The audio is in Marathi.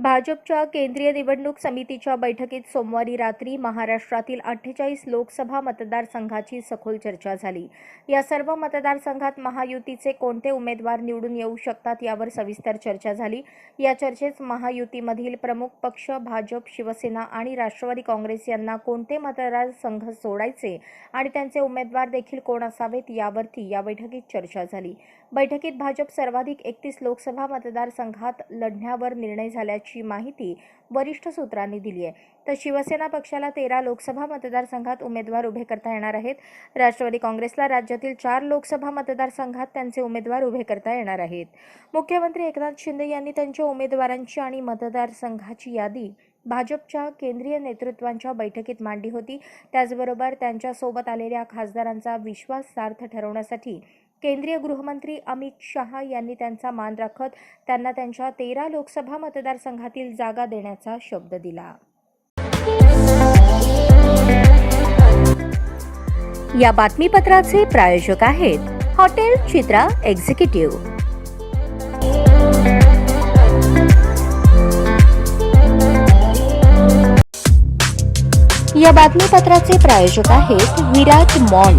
भाजपच्या केंद्रीय निवडणूक समितीच्या बैठकीत सोमवारी रात्री महाराष्ट्रातील अठ्ठेचाळीस लोकसभा मतदारसंघाची सखोल चर्चा झाली. या सर्व मतदारसंघात महायुतीचे कोणते उमेदवार निवडून येऊ शकतात यावर सविस्तर चर्चा झाली. या चर्चेत महायुतीमधील प्रमुख पक्ष भाजप शिवसेना आणि राष्ट्रवादी काँग्रेस यांना कोणते मतदारसंघ सोडायचे आणि त्यांचे उमेदवार देखील कोण असावेत यावरती या बैठकीत चर्चा झाली. बैठकीत भाजप सर्वाधिक एकतीस लोकसभा मतदारसंघात लढण्यावर निर्णय झाल्याचे माहिती वरिष्ठ सूत्रांनी दिली आहे. तर शिवसेना पक्षाला तेरा लोकसभा मतदारसंघात उमेदवार उभे करता येणार आहेत. राष्ट्रवादी काँग्रेसला राज्यातील चार लोकसभा मतदारसंघात त्यांचे उमेदवार उभे करता येणार आहेत. मुख्यमंत्री एकनाथ शिंदे यांनी त्यांच्या उमेदवारांची आणि मतदारसंघाची यादी भाजपच्या केंद्रीय नेतृत्वांच्या बैठकीत मांडली होती. त्याचबरोबर त्यांच्यासोबत आलेल्या खासदारांचा विश्वास सार्थ ठरवण्यासाठी केंद्रीय गृहमंत्री अमित शहा यांनी त्यांचा मान राखत त्यांना त्यांच्या तेरा लोकसभा मतदारसंघातील जागा देण्याचा शब्द दिला. या बातमीपत्राचे प्रायोजक आहेत हॉटेल चित्रा एक्झिक्युटिव्ह. या बातमीपत्राचे प्रायोजक आहेत विराट मॉल.